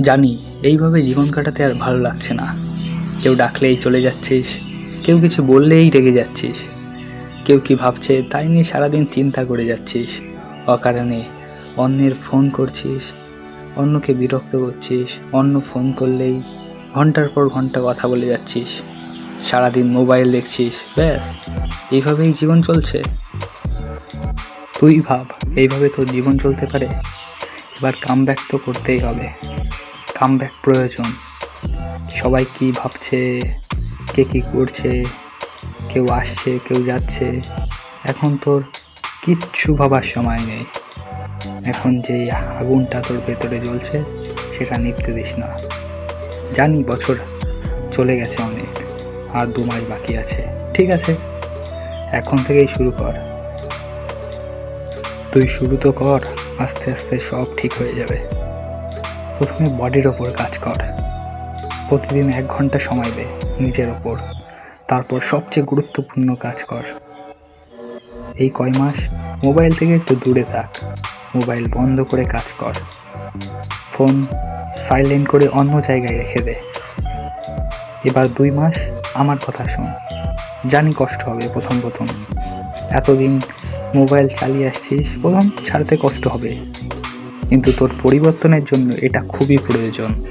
জানি, এইভাবে জীবন কাটাতে আর ভালো লাগছে না। কেউ ডাকলেই চলে যাচ্ছিস, কেউ কিছু বললেই রেগে যাচ্ছিস। কেউ কি ভাবছে, তাই নিয়ে সারাদিন চিন্তা করে যাচ্ছিস। অকারণে অন্যের ফোন করছিস, অন্যকে বিরক্ত করছিস, অন্য ফোন করলেই ঘণ্টার পর ঘণ্টা কথা বলে যাচ্ছিস। সারাদিন মোবাইল দেখছিস, ব্যাস, এইভাবেই জীবন চলছে। তুই ভাব, এইভাবে তোর জীবন চলতে পারে? এবার কাম তো করতেই হবে। কাম প্রয়োজন। সবাই কি ভাবছে? কে কী করছে? কেউ আসছে, কেউ যাচ্ছে। এখন তোর কিচ্ছু ভাবার সময় নেই। এখন যে আগুনটা তোর ভেতরে জ্বলছে, সেটা নিভতে দিস না। জানি বছর চলে গেছে অনেক, আর দু মাস বাকি আছে। ঠিক আছে, এখন থেকেই শুরু কর। তুই শুরু তো কর, আস্তে আস্তে সব ঠিক হয়ে যাবে। প্রথমে বডির ওপর কাজ কর। প্রতিদিন এক ঘণ্টা সময় দে নিজের ওপর। তারপর সবচেয়ে গুরুত্বপূর্ণ কাজ কর। এই কয় মাস মোবাইল থেকে একটু দূরে থাক। মোবাইল বন্ধ করে কাজ কর। ফোন সাইলেন্ট করে অন্য জায়গায় রেখে দে। এবার দুই মাস আমার কথা শোন। জানি কষ্ট হবে প্রথম প্রথম। এতদিন মোবাইল চালিয়ে আসছিস, প্রথম ছাড়তে কষ্ট হবে। কিন্তু তোর পরিবর্তনের জন্য এটা খুবই প্রয়োজন।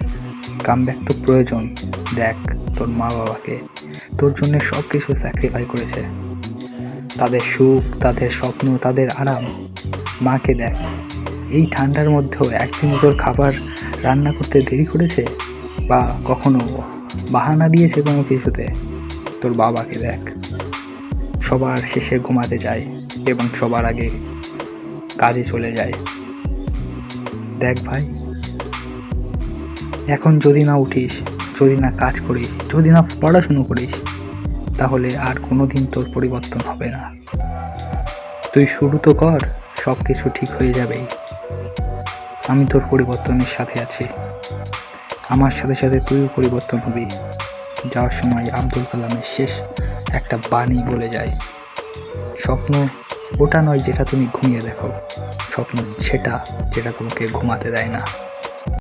কামব্যাক তো প্রয়োজন। দেখ, তোর মা বাবাকে। তোর জন্য সব কিছু স্যাক্রিফাই করেছে। তাদের সুখ, তাদের স্বপ্ন, তাদের আরাম। মাকে দেখ, এই ঠান্ডার মধ্যেও একদিন তোর খাবার রান্না করতে দেরি করেছে? বা কখনো বাহানা দিয়েছে কোনো কিছুতে? তোর বাবাকে দেখ। সবার শেষে ঘুমাতে যায় এবং সবার আগে কাজে চলে যায়। দেখ ভাই। এখন যদি না উঠিস, যদি না কাজ করিস, যদি না পড়াশুনো করিস, তাহলে আর কোনো দিন তোর পরিবর্তন হবে না। তুই শুরু তো কর সব কিছু ঠিক হয়ে যাবেই। আমি তোর পরিবর্তনের সাথে আছি। আমার সাথে সাথে তুইও পরিবর্তন হবি। যাওয়ার সময় আব্দুল কালামের শেষ একটা বাণী বলে যায়। স্বপ্ন ওটা নয় যেটা তুমি ঘুমিয়ে দেখো। স্বপ্ন সেটা যেটা তোমাকে ঘুমাতে দেয় না।